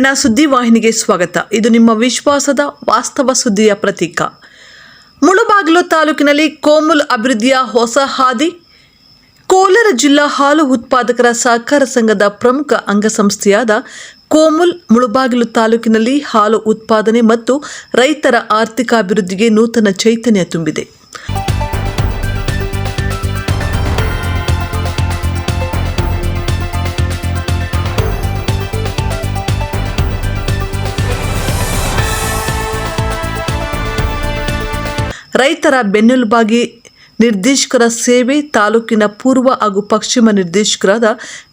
ಕಿರಣ ಸುದ್ದಿವಾಹಿನಿಗೆ ಸ್ವಾಗತ. ಇದು ನಿಮ್ಮ ವಿಶ್ವಾಸದ ವಾಸ್ತವ ಸುದ್ದಿಯ ಪ್ರತೀಕ. ಮುಳುಬಾಗಿಲು ತಾಲೂಕಿನಲ್ಲಿ ಕೋಮುಲ್ ಅಭಿವೃದ್ಧಿಯ ಹೊಸ ಹಾದಿ, ಕೋಲಾರ ಜಿಲ್ಲಾ ಹಾಲು ಉತ್ಪಾದಕರ ಸಹಕಾರ ಸಂಘದ ಪ್ರಮುಖ ಅಂಗಸಂಸ್ಥೆಯಾದ ಕೋಮುಲ್ ಮುಳುಬಾಗಿಲು ತಾಲೂಕಿನಲ್ಲಿ ಹಾಲು ಉತ್ಪಾದನೆ ಮತ್ತು ರೈತರ ಆರ್ಥಿಕ ಅಭಿವೃದ್ಧಿಗೆ ನೂತನ ಚೈತನ್ಯ ತುಂಬಿದೆ. ರೈತರ ಬೆನ್ನೆಲುಬಾಗಿ ನಿರ್ದೇಶಕರ ಸೇವೆ ತಾಲೂಕಿನ ಪೂರ್ವ ಹಾಗೂ ಪಶ್ಚಿಮ ನಿರ್ದೇಶಕರಾದ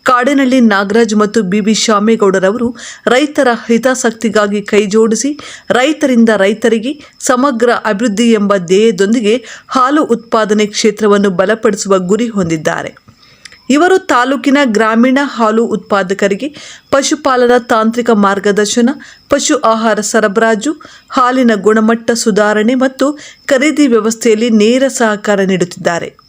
ಕಾಡಿನಳ್ಳಿ ನಾಗರಾಜ್ ಮತ್ತು ಬಿಬಿ ಶಾಮೇಗೌಡರವರು ರೈತರ ಹಿತಾಸಕ್ತಿಗಾಗಿ ಕೈಜೋಡಿಸಿ ರೈತರಿಂದ ರೈತರಿಗೆ ಸಮಗ್ರ ಅಭಿವೃದ್ಧಿ ಎಂಬ ಧ್ಯೇಯದೊಂದಿಗೆ ಹಾಲು ಉತ್ಪಾದನೆ ಕ್ಷೇತ್ರವನ್ನು ಬಲಪಡಿಸುವ ಗುರಿ ಹೊಂದಿದ್ದಾರೆ. ಇವರು ತಾಲೂಕಿನ ಗ್ರಾಮೀಣ ಹಾಲು ಉತ್ಪಾದಕರಿಗೆ ಪಶುಪಾಲನಾ ತಾಂತ್ರಿಕ ಮಾರ್ಗದರ್ಶನ, ಪಶು ಆಹಾರ ಸರಬರಾಜು, ಹಾಲಿನ ಗುಣಮಟ್ಟ ಸುಧಾರಣೆ ಮತ್ತು ಖರೀದಿ ವ್ಯವಸ್ಥೆಯಲ್ಲಿ ನೇರ ಸಹಕಾರ ನೀಡುತ್ತಿದ್ದಾರೆ.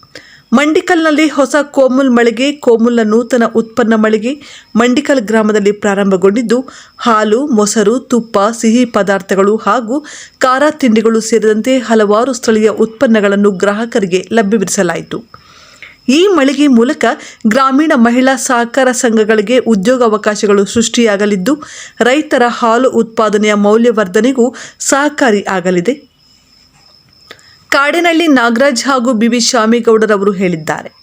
ಮಂಡಿಕಲ್ನಲ್ಲಿ ಹೊಸ ಕೋಮುಲ್ ಮಳಿಗೆ, ಕೋಮುಲ್ನ ನೂತನ ಉತ್ಪನ್ನ ಮಳಿಗೆ ಮಂಡಿಕಲ್ ಗ್ರಾಮದಲ್ಲಿ ಪ್ರಾರಂಭಗೊಂಡಿದ್ದು, ಹಾಲು, ಮೊಸರು, ತುಪ್ಪ, ಸಿಹಿ ಪದಾರ್ಥಗಳು ಹಾಗೂ ಖಾರ ತಿಂಡಿಗಳು ಸೇರಿದಂತೆ ಹಲವಾರು ಸ್ಥಳೀಯ ಉತ್ಪನ್ನಗಳನ್ನು ಗ್ರಾಹಕರಿಗೆ ಲಭ್ಯವಿರಿಸಲಾಯಿತು. ಈ ಮಳಿಗೆ ಮೂಲಕ ಗ್ರಾಮೀಣ ಮಹಿಳಾ ಸಹಕಾರ ಸಂಘಗಳಿಗೆ ಉದ್ಯೋಗಾವಕಾಶಗಳು ಸೃಷ್ಟಿಯಾಗಲಿದ್ದು, ರೈತರ ಹಾಲು ಉತ್ಪಾದನೆಯ ಮೌಲ್ಯವರ್ಧನೆಗೂ ಸಹಕಾರಿ ಆಗಲಿದೆ. ಕಾಡಿನಳ್ಳಿ ನಾಗರಾಜ್ ಹಾಗೂ ಬಿವಿ ಶಾಮಿಗೌಡರವರು ಹೇಳಿದ್ದಾರೆ.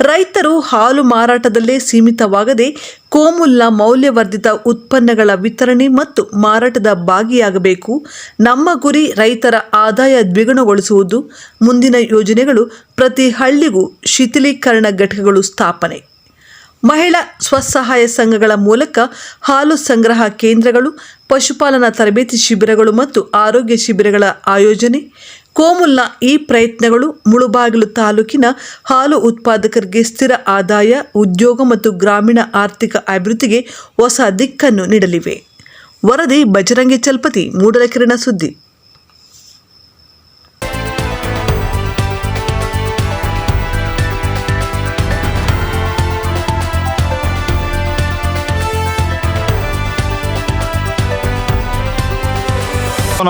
ರೈತರು ಹಾಲು ಮಾರಾಟದಲ್ಲೇ ಸೀಮಿತವಾಗದೆ ಕೋಮುಲ್ಲ ಮೌಲ್ಯವರ್ಧಿತ ಉತ್ಪನ್ನಗಳ ವಿತರಣೆ ಮತ್ತು ಮಾರಾಟದ ಭಾಗಿಯಾಗಬೇಕು. ನಮ್ಮ ಗುರಿ ರೈತರ ಆದಾಯ ದ್ವಿಗುಣಗೊಳಿಸುವುದು. ಮುಂದಿನ ಯೋಜನೆಗಳು ಪ್ರತಿ ಹಳ್ಳಿಗೂ ಶಿಥಿಲೀಕರಣ ಘಟಕಗಳು ಸ್ಥಾಪನೆ. ಮಹಿಳಾ ಸ್ವಸಹಾಯ ಸಂಘಗಳ ಮೂಲಕ ಹಾಲು ಸಂಗ್ರಹ ಕೇಂದ್ರಗಳು, ಪಶುಪಾಲನಾ ತರಬೇತಿ ಶಿಬಿರಗಳು ಮತ್ತು ಆರೋಗ್ಯ ಶಿಬಿರಗಳ ಆಯೋಜನೆ. ಕೋಮುಲ್ನ ಈ ಪ್ರಯತ್ನಗಳು ಮುಳುಬಾಗಿಲು ತಾಲೂಕಿನ ಹಾಲು ಉತ್ಪಾದಕರಿಗೆ ಸ್ಥಿರ ಆದಾಯ, ಉದ್ಯೋಗ ಮತ್ತು ಗ್ರಾಮೀಣ ಆರ್ಥಿಕ ಅಭಿವೃದ್ಧಿಗೆ ಹೊಸ ದಿಕ್ಕನ್ನು ನೀಡಲಿವೆ. ವರದಿ ಬಜರಂಗಿ ಚಲ್ಪತಿ ಮೂಡಲಕಿರಣ ಸುದ್ದಿ.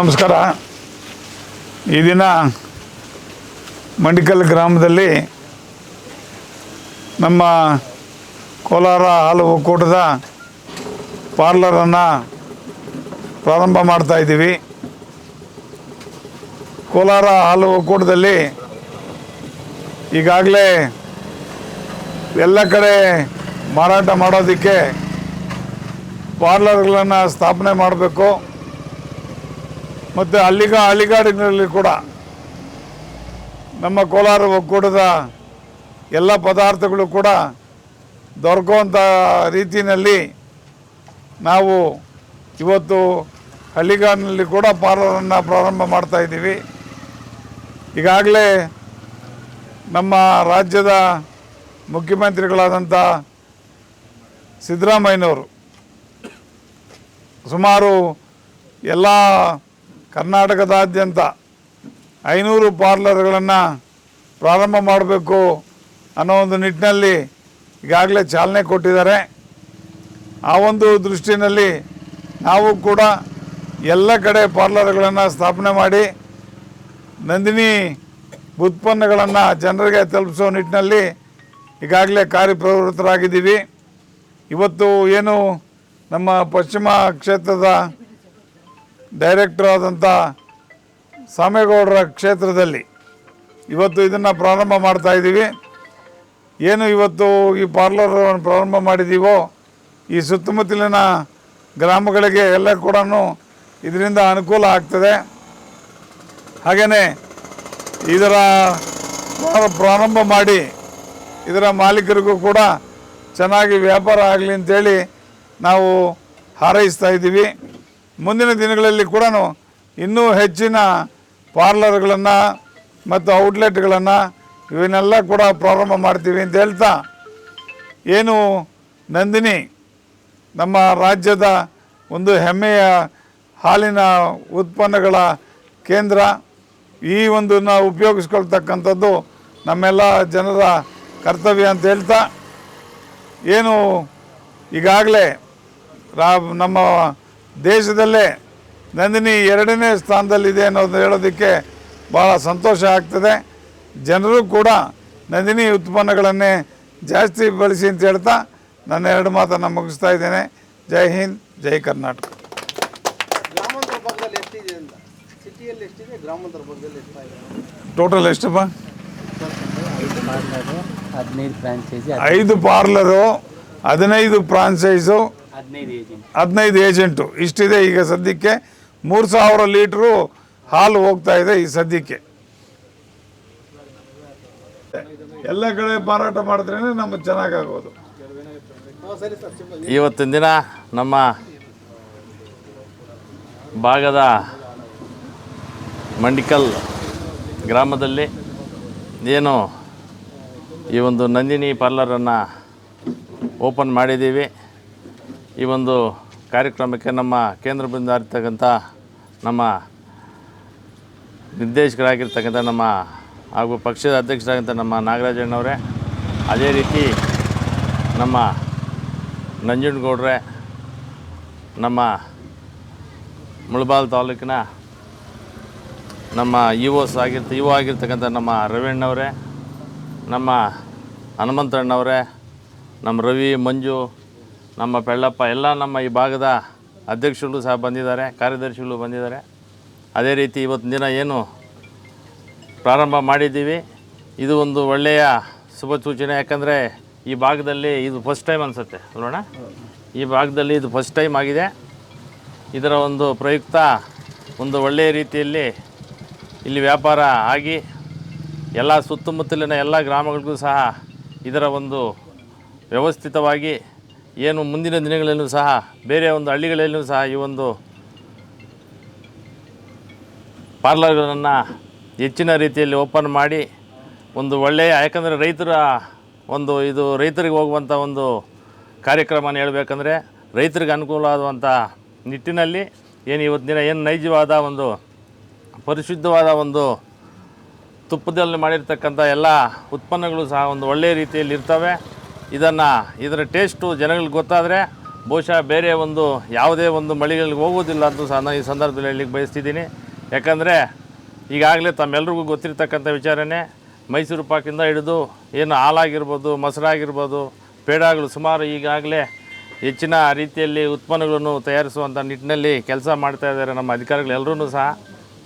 ನಮಸ್ಕಾರ. ಈ ದಿನ ಮಂಡಿಕಲ್ ಗ್ರಾಮದಲ್ಲಿ ನಮ್ಮ ಕೋಲಾರ ಹಾಲು ಒಕ್ಕೂಟದ ಪಾರ್ಲರನ್ನು ಪ್ರಾರಂಭ ಮಾಡ್ತಾಯಿದ್ದೀವಿ ಕೋಲಾರ ಹಾಲು ಒಕ್ಕೂಟದಲ್ಲಿ ಈಗಾಗಲೇ ಎಲ್ಲ ಕಡೆ ಮಾರಾಟ ಮಾಡೋದಕ್ಕೆ ಪಾರ್ಲರ್ಗಳನ್ನು ಸ್ಥಾಪನೆ ಮಾಡಬೇಕು. ಮತ್ತು ಅಲ್ಲಿಗ ಹಳ್ಳಿಗಾಡಿನಲ್ಲಿ ಕೂಡ ನಮ್ಮ ಕೋಲಾರ ಒಕ್ಕೂಟದ ಎಲ್ಲ ಪದಾರ್ಥಗಳು ಕೂಡ ದೊರಕುವಂಥ ರೀತಿಯಲ್ಲಿ ನಾವು ಇವತ್ತು ಹಳ್ಳಿಗಾಡಿನಲ್ಲಿ ಕೂಡ ಪಾರ್ಲರನ್ನು ಪ್ರಾರಂಭ ಮಾಡ್ತಾ ಇದ್ದೀವಿ. ಈಗಾಗಲೇ ನಮ್ಮ ರಾಜ್ಯದ ಮುಖ್ಯಮಂತ್ರಿಗಳಾದಂಥ ಸಿದ್ದರಾಮಯ್ಯನವರು ಸುಮಾರು ಎಲ್ಲ ಕರ್ನಾಟಕದಾದ್ಯಂತ ಐನೂರು ಪಾರ್ಲರ್ಗಳನ್ನು ಪ್ರಾರಂಭ ಮಾಡಬೇಕು ಅನ್ನೋ ಒಂದು ನಿಟ್ಟಿನಲ್ಲಿ ಈಗಾಗಲೇ ಚಾಲನೆ ಕೊಟ್ಟಿದ್ದಾರೆ. ಆ ಒಂದು ದೃಷ್ಟಿನಲ್ಲಿ ನಾವು ಕೂಡ ಎಲ್ಲ ಕಡೆ ಪಾರ್ಲರ್ಗಳನ್ನು ಸ್ಥಾಪನೆ ಮಾಡಿ ನಂದಿನಿ ಉತ್ಪನ್ನಗಳನ್ನು ಜನರಿಗೆ ತಲುಪಿಸೋ ನಿಟ್ಟಿನಲ್ಲಿ ಈಗಾಗಲೇ ಕಾರ್ಯಪ್ರವೃತ್ತರಾಗಿದ್ದೀವಿ. ಇವತ್ತು ಏನು ನಮ್ಮ ಪಶ್ಚಿಮ ಕ್ಷೇತ್ರದ ಡೈರೆಕ್ಟರ್ ಆದಂಥ ಸಾಮೇಗೌಡರ ಕ್ಷೇತ್ರದಲ್ಲಿ ಇವತ್ತು ಇದನ್ನು ಪ್ರಾರಂಭ ಮಾಡ್ತಾ ಇದ್ದೀವಿ. ಏನು ಇವತ್ತು ಈ ಪಾರ್ಲರ್ ಪ್ರಾರಂಭ ಮಾಡಿದ್ದೀವೋ ಈ ಸುತ್ತಮುತ್ತಲಿನ ಗ್ರಾಮಗಳಿಗೆ ಎಲ್ಲ ಕೂಡ ಇದರಿಂದ ಅನುಕೂಲ ಆಗ್ತದೆ. ಹಾಗೆಯೇ ಇದರ ಪ್ರಾರಂಭ ಮಾಡಿ ಇದರ ಮಾಲೀಕರಿಗೂ ಕೂಡ ಚೆನ್ನಾಗಿ ವ್ಯಾಪಾರ ಆಗಲಿ ಅಂತೇಳಿ ನಾವು ಹಾರೈಸ್ತಾ ಇದ್ದೀವಿ. ಮುಂದಿನ ದಿನಗಳಲ್ಲಿ ಕೂಡ ಇನ್ನೂ ಹೆಚ್ಚಿನ ಪಾರ್ಲರ್ಗಳನ್ನು ಮತ್ತು ಔಟ್ಲೆಟ್ಗಳನ್ನು ಇವನ್ನೆಲ್ಲ ಕೂಡ ಪ್ರಾರಂಭ ಮಾಡ್ತೀವಿ ಅಂತ ಹೇಳ್ತಾ ಏನು ನಂದಿನಿ, ನಮ್ಮ ರಾಜ್ಯದ ಒಂದು ಹೆಮ್ಮೆಯ ಹಾಲಿನ ಉತ್ಪನ್ನಗಳ ಕೇಂದ್ರ, ಈ ಒಂದು ನಾವು ಉಪಯೋಗಿಸ್ಕೊಳ್ತಕ್ಕಂಥದ್ದು ನಮ್ಮೆಲ್ಲ ಜನರ ಕರ್ತವ್ಯ ಅಂತ ಹೇಳ್ತಾ ಏನು ಈಗಾಗಲೇ ರಾ ನಮ್ಮ ದೇಶದಲ್ಲೇ ನಂದಿನಿ ಎರಡನೇ ಸ್ಥಾನದಲ್ಲಿದೆ ಅನ್ನೋದು ಹೇಳೋದಕ್ಕೆ ಭಾಳ ಸಂತೋಷ ಆಗ್ತದೆ. ಜನರು ಕೂಡ ನಂದಿನಿ ಉತ್ಪನ್ನಗಳನ್ನೇ ಜಾಸ್ತಿ ಬಳಸಿ ಅಂತ ಹೇಳ್ತಾ ನನ್ನ ಎರಡು ಮಾತನ್ನು ಮುಗಿಸ್ತಾ ಇದ್ದೇನೆ. ಜೈ ಹಿಂದ್ ಜೈ ಕರ್ನಾಟಕ. ಟೋಟಲ್ ಎಷ್ಟಪ್ಪ? ಐದು ಪಾರ್ಲರು ಹದಿನೈದು ಫ್ರಾಂಚೈಸು ಐದು ಪಾರ್ಲರು ಹದಿನೈದು ಏಜೆಂಟ್ ಇಷ್ಟಿದೆ ಈಗ ಸದ್ಯಕ್ಕೆ. ಮೂರು ಸಾವಿರ ಲೀಟ್ರು ಹಾಲು ಹೋಗ್ತಾ ಇದೆ ಈ ಸದ್ಯಕ್ಕೆ. ಎಲ್ಲ ಕಡೆ ಮಾರಾಟ ಮಾಡಿದ್ರೇ ನಮಗೆ ಚೆನ್ನಾಗಾಗೋದು. ಹಾಂ ಸರಿ ಸರ್ ಇವತ್ತಿನ ದಿನ ನಮ್ಮ ಭಾಗದ ಮಂಡಿಕಲ್ ಗ್ರಾಮದಲ್ಲಿ ಏನು ಈ ಒಂದು ನಂದಿನಿ ಪಾರ್ಲರನ್ನು ಓಪನ್ ಮಾಡಿದ್ದೀವಿ. ಈ ಒಂದು ಕಾರ್ಯಕ್ರಮಕ್ಕೆ ನಮ್ಮ ಕೇಂದ್ರ ಇರ್ತಕ್ಕಂಥ ನಮ್ಮ ನಿರ್ದೇಶಕರಾಗಿರ್ತಕ್ಕಂಥ ನಮ್ಮ ಹಾಗೂ ಪಕ್ಷದ ಅಧ್ಯಕ್ಷರಾಗಿದ್ದ ನಮ್ಮ ನಾಗರಾಜಣ್ಣವರೇ, ಅದೇ ರೀತಿ ನಮ್ಮ ನಂಜನಗೌಡ್ರೆ, ನಮ್ಮ ಮುಳಬಾಲ್ ತಾಲೂಕಿನ ನಮ್ಮ ಇ ಓಸ್ ಆಗಿರ್ತ ಇ ಒ ಆಗಿರ್ತಕ್ಕಂಥ ನಮ್ಮ ರವೀಣ್ಣವರೇ, ನಮ್ಮ ಹನುಮಂತಣ್ಣವರೇ, ನಮ್ಮ ರವಿ, ಮಂಜು ನಮ್ಮ ಬೆಳ್ಳಪ್ಪ ಎಲ್ಲ ನಮ್ಮ ಈ ಭಾಗದ ಅಧ್ಯಕ್ಷರು ಸಹ ಬಂದಿದ್ದಾರೆ, ಕಾರ್ಯದರ್ಶಿಗಳು ಬಂದಿದ್ದಾರೆ. ಅದೇ ರೀತಿ ಇವತ್ತಿನ ದಿನ ಏನು ಪ್ರಾರಂಭ ಮಾಡಿದ್ದೀವಿ. ಇದು ಒಂದು ಒಳ್ಳೆಯ ಶುಭ ಸೂಚನೆ. ಯಾಕಂದರೆ ಈ ಭಾಗದಲ್ಲಿ ಇದು ಫಸ್ಟ್ ಟೈಮ್ ಅನಿಸುತ್ತೆ ನೋಡೋಣ ಈ ಭಾಗದಲ್ಲಿ ಇದು ಫಸ್ಟ್ ಟೈಮ್ ಆಗಿದೆ. ಇದರ ಒಂದು ಪ್ರಯುಕ್ತ ಒಂದು ಒಳ್ಳೆಯ ರೀತಿಯಲ್ಲಿ ಇಲ್ಲಿ ವ್ಯಾಪಾರ ಆಗಿ ಎಲ್ಲ ಸುತ್ತಮುತ್ತಲಿನ ಎಲ್ಲ ಗ್ರಾಮಗಳಿಗೂ ಸಹ ಇದರ ಒಂದು ವ್ಯವಸ್ಥಿತವಾಗಿ ಏನು ಮುಂದಿನ ದಿನಗಳಲ್ಲೂ ಸಹ, ಬೇರೆ ಒಂದು ಹಳ್ಳಿಗಳಲ್ಲೂ ಸಹ ಈ ಒಂದು ಪಾರ್ಲರ್ಗಳನ್ನು ಹೆಚ್ಚಿನ ರೀತಿಯಲ್ಲಿ ಓಪನ್ ಮಾಡಿ ಒಂದು ಒಳ್ಳೆಯ, ಯಾಕಂದರೆ ರೈತರ ಒಂದು ಇದು ರೈತರಿಗೆ ಹೋಗುವಂಥ ಒಂದು ಕಾರ್ಯಕ್ರಮನ ಹೇಳಬೇಕಂದ್ರೆ ರೈತರಿಗೆ ಅನುಕೂಲ ಆಗುವಂಥ ನಿಟ್ಟಿನಲ್ಲಿ ಏನು ಇವತ್ತಿನ ಏನು ನೈಜವಾದ ಒಂದು ಪರಿಶುದ್ಧವಾದ ಒಂದು ತುಪ್ಪದಲ್ಲಿ ಮಾಡಿರ್ತಕ್ಕಂಥ ಎಲ್ಲ ಉತ್ಪನ್ನಗಳು ಸಹ ಒಂದು ಒಳ್ಳೆಯ ರೀತಿಯಲ್ಲಿ ಇರ್ತವೆ. ಇದನ್ನು ಇದರ ಟೇಸ್ಟು ಜನಗಳಿಗೆ ಗೊತ್ತಾದರೆ ಬಹುಶಃ ಬೇರೆ ಒಂದು ಯಾವುದೇ ಒಂದು ಮಳಿಗೆಗಳಿಗೆ ಹೋಗೋದಿಲ್ಲ ಅಂತ ಸಹ ನಾನು ಈ ಸಂದರ್ಭದಲ್ಲಿ ಹೇಳಲಿಕ್ಕೆ ಬಯಸ್ತಿದ್ದೀನಿ. ಯಾಕಂದರೆ ಈಗಾಗಲೇ ತಮ್ಮೆಲ್ರಿಗೂ ಗೊತ್ತಿರ್ತಕ್ಕಂಥ ವಿಚಾರನೇ ಮೈಸೂರು ಪಾಕಿಂದ ಹಿಡಿದು ಏನು ಹಾಲಾಗಿರ್ಬೋದು ಮೊಸರಾಗಿರ್ಬೋದು ಪೇಡಾಗಳು ಸುಮಾರು ಈಗಾಗಲೇ ಹೆಚ್ಚಿನ ರೀತಿಯಲ್ಲಿ ಉತ್ಪನ್ನಗಳನ್ನು ತಯಾರಿಸುವಂಥ ನಿಟ್ಟಿನಲ್ಲಿ ಕೆಲಸ ಮಾಡ್ತಾ ಇದ್ದಾರೆ ನಮ್ಮ ಅಧಿಕಾರಿಗಳೆಲ್ಲರೂ ಸಹ.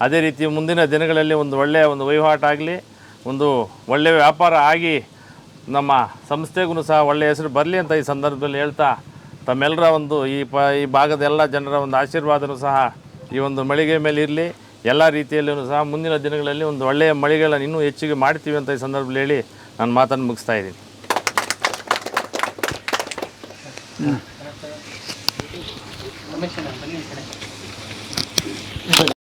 ಅದೇ ರೀತಿ ಮುಂದಿನ ದಿನಗಳಲ್ಲಿ ಒಂದು ಒಳ್ಳೆಯ ಒಂದು ವಹಿವಾಟಾಗಲಿ ಒಂದು ಒಳ್ಳೆಯ ವ್ಯಾಪಾರ ಆಗಿ ನಮ್ಮ ಸಂಸ್ಥೆಗೂ ಸಹ ಒಳ್ಳೆಯ ಹೆಸರು ಬರಲಿ ಅಂತ ಈ ಸಂದರ್ಭದಲ್ಲಿ ಹೇಳ್ತಾ, ತಮ್ಮೆಲ್ಲರ ಒಂದು ಈ ಪ, ಈ ಭಾಗದ ಎಲ್ಲ ಜನರ ಒಂದು ಆಶೀರ್ವಾದನೂ ಸಹ ಈ ಒಂದು ಮಳಿಗೆ ಮೇಲೆ ಇರಲಿ. ಎಲ್ಲ ರೀತಿಯಲ್ಲೂ ಸಹ ಮುಂದಿನ ದಿನಗಳಲ್ಲಿ ಒಂದು ಒಳ್ಳೆಯ ಮಳಿಗೆಗಳನ್ನು ಇನ್ನೂ ಹೆಚ್ಚಿಗೆ ಮಾಡ್ತೀವಿ ಅಂತ ಈ ಸಂದರ್ಭದಲ್ಲಿ ಹೇಳಿ ನಾನು ಮಾತನ್ನು ಮುಗಿಸ್ತಾ ಇದ್ದೀನಿ. ರಮೇಶ್